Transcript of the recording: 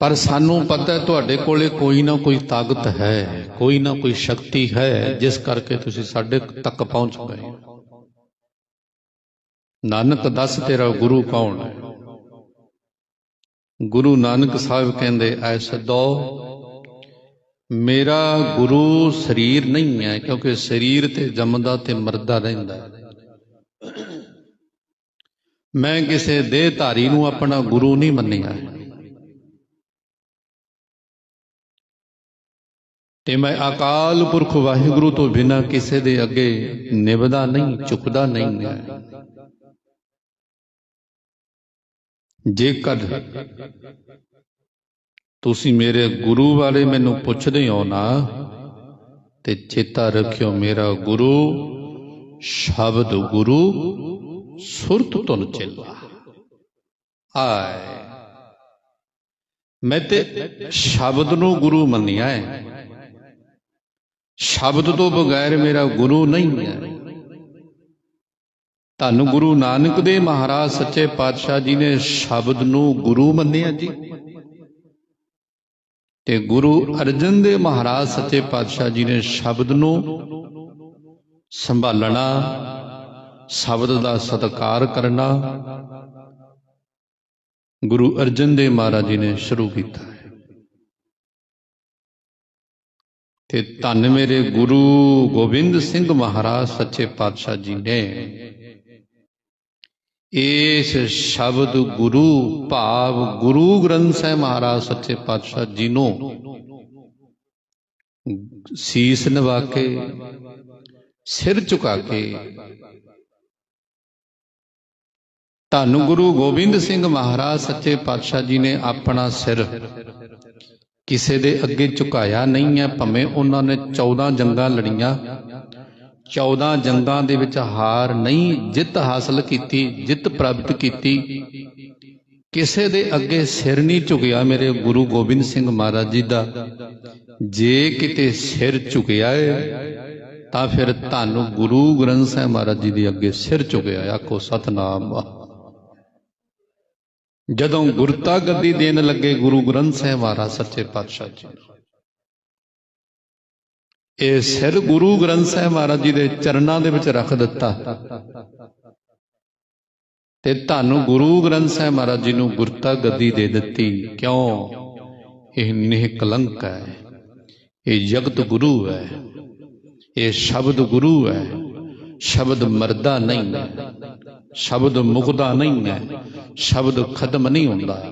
ਪਰ ਸਾਨੂੰ ਪਤਾ ਹੈ, ਤੁਹਾਡੇ ਕੋਲੇ ਕੋਈ ਨਾ ਕੋਈ ਤਾਕਤ ਹੈ, ਕੋਈ ਨਾ ਕੋਈ ਸ਼ਕਤੀ ਹੈ, ਜਿਸ ਕਰਕੇ ਤੁਸੀਂ ਸਾਡੇ ਤੱਕ ਪਹੁੰਚ ਗਏ। ਨਾਨਕ, ਦੱਸ ਤੇਰਾ ਗੁਰੂ ਕੌਣ ਹੈ? ਗੁਰੂ ਨਾਨਕ ਸਾਹਿਬ ਕਹਿੰਦੇ ਐ ਸਦੋ ਮੇਰਾ ਗੁਰੂ ਸਰੀਰ ਨਹੀਂ ਹੈ, ਕਿਉਂਕਿ ਸਰੀਰ ਤੇ ਜੰਮਦਾ ਤੇ ਮਰਦਾ ਰਹਿੰਦਾ ਮੈਂ ਕਿਸੇ ਦੇਹ ਧਾਰੀ ਨੂੰ ਆਪਣਾ ਗੁਰੂ ਨਹੀਂ ਮੰਨਿਆ। ਤੇ ਮੈਂ ਅਕਾਲ ਪੁਰਖ ਵਾਹਿਗੁਰੂ ਤੋਂ ਬਿਨਾਂ ਕਿਸੇ ਦੇ ਅੱਗੇ ਨਿਭਦਾ ਨਹੀਂ, ਝੁਕਦਾ ਨਹੀਂ। ਹੈ ਜੇਕਰ ਤੁਸੀਂ ਮੇਰੇ ਗੁਰੂ ਬਾਰੇ ਮੈਨੂੰ ਪੁੱਛਦੇ ਹੋ ਨਾ, ਤੇ ਚੇਤਾ ਰੱਖਿਓ ਮੇਰਾ ਗੁਰੂ ਸ਼ਬਦ ਗੁਰੂ ਸੁਰਤ ਤੁਨ ਚੇਲਾ। ਆਏ। ਮੈਂ ਤੇ ਸ਼ਬਦ ਨੂੰ ਗੁਰੂ ਮੰਨਿਆ ਹੈ। ਸ਼ਬਦ ਤੋਂ ਬਗੈਰ ਮੇਰਾ ਗੁਰੂ ਨਹੀਂ ਹੈ। ਧੰਨ ਗੁਰੂ ਨਾਨਕ ਦੇ ਮਹਾਰਾਜ, ਸੱਚੇ ਪਾਤਸ਼ਾਹ ਜੀ ਨੇ ਸ਼ਬਦ ਨੂੰ ਗੁਰੂ ਮੰਨਿਆ ਜੀ। ਤੇ ਗੁਰੂ ਅਰਜਨ ਦੇ ਮਹਾਰਾਜ, ਸੱਚੇ ਪਾਤਸ਼ਾਹ ਜੀ ਨੇ ਸ਼ਬਦ ਨੂੰ ਸੰਭਾਲਣਾ, ਸ਼ਬਦ ਦਾ ਸਤਿਕਾਰ ਕਰਨਾ ਗੁਰੂ ਅਰਜਨ ਦੇਵ ਮਹਾਰਾਜ ਜੀ ਨੇ ਸ਼ੁਰੂ ਕੀਤਾ। ਤੇ ਧੰਨ ਮੇਰੇ ਗੁਰੂ ਗੋਬਿੰਦ ਸਿੰਘ ਮਹਾਰਾਜ ਸੱਚੇ ਪਾਤਸ਼ਾਹ ਜੀ ਨੇ। ਇਸ ਸ਼ਬਦ ਗੁਰੂ ਭਾਵ ਗੁਰੂ ਗ੍ਰੰਥ ਸਾਹਿਬ ਮਹਾਰਾਜ ਸੱਚੇ ਪਾਤਸ਼ਾਹ ਜੀ ਨੂੰ ਸੀਸ ਨਵਾ ਕੇ, ਸਿਰ ਝੁਕਾ ਕੇ ਧੰਨ ਗੁਰੂ ਗੋਬਿੰਦ ਸਿੰਘ ਮਹਾਰਾਜ ਸੱਚੇ ਪਾਤਸ਼ਾਹ ਜੀ ਨੇ ਆਪਣਾ ਸਿਰ ਕਿਸੇ ਦੇ ਅੱਗੇ ਝੁਕਾਇਆ ਨਹੀਂ ਹੈ, ਭਵੇਂ ਉਹਨਾਂ ਨੇ 14 ਜੰਗਾਂ ਲੜੀਆਂ। 14 ਜੰਗਾਂ ਦੇ ਵਿੱਚ ਹਾਰ ਨਹੀਂ, ਜਿੱਤ ਹਾਸਲ ਕੀਤੀ, ਜਿੱਤ ਪ੍ਰਾਪਤ ਕੀਤੀ। ਕਿਸੇ ਦੇ ਅੱਗੇ ਸਿਰ ਨਹੀਂ ਝੁਕਿਆ ਮੇਰੇ ਗੁਰੂ ਗੋਬਿੰਦ ਸਿੰਘ ਮਹਾਰਾਜ ਜੀ ਦਾ। ਜੇ ਕਿਤੇ ਸਿਰ ਝੁਕਿਆ ਹੈ ਤਾਂ ਫਿਰ ਤੁਹਾਨੂੰ ਗੁਰੂ ਗ੍ਰੰਥ ਸਾਹਿਬ ਮਹਾਰਾਜ ਜੀ ਦੇ ਅੱਗੇ ਸਿਰ ਝੁਕਿਆ, ਆਖੋ ਸਤਨਾਮ। ਵਾਹਿਗੁਰੂ। ਜਦੋਂ ਗੁਰਤਾ ਗੱਦੀ ਦੇਣ ਲੱਗੇ ਗੁਰੂ ਗ੍ਰੰਥ ਸਾਹਿਬ ਮਹਾਰਾਜ ਸੱਚੇ ਪਾਤਸ਼ਾਹ ਜੀ। ਇਹ ਸਿਰ ਗੁਰੂ ਗ੍ਰੰਥ ਸਾਹਿਬ ਮਹਾਰਾਜ ਜੀ ਦੇ ਚਰਨਾਂ ਦੇ ਵਿੱਚ ਰੱਖ ਦਿੱਤਾ। ਤੇ ਤੁਹਾਨੂੰ ਗੁਰੂ ਗ੍ਰੰਥ ਸਾਹਿਬ ਮਹਾਰਾਜ ਜੀ ਨੂੰ ਗੁਰਤਾ ਗੱਦੀ ਦੇ ਦਿੱਤੀ। ਕਿਉਂ? ਇਹ ਨਿਹਕਲੰਕ ਹੈ। ਇਹ ਜਗਤ ਗੁਰੂ ਹੈ। ਇਹ ਸ਼ਬਦ ਗੁਰੂ ਹੈ। ਸ਼ਬਦ ਮਰਦਾ ਨਹੀਂ। ਹੈ ਸ਼ਬਦ ਮੁਕਦਾ ਨਹੀਂ ਹੈ ਸ਼ਬਦ ਖਤਮ ਨਹੀਂ ਹੁੰਦਾ।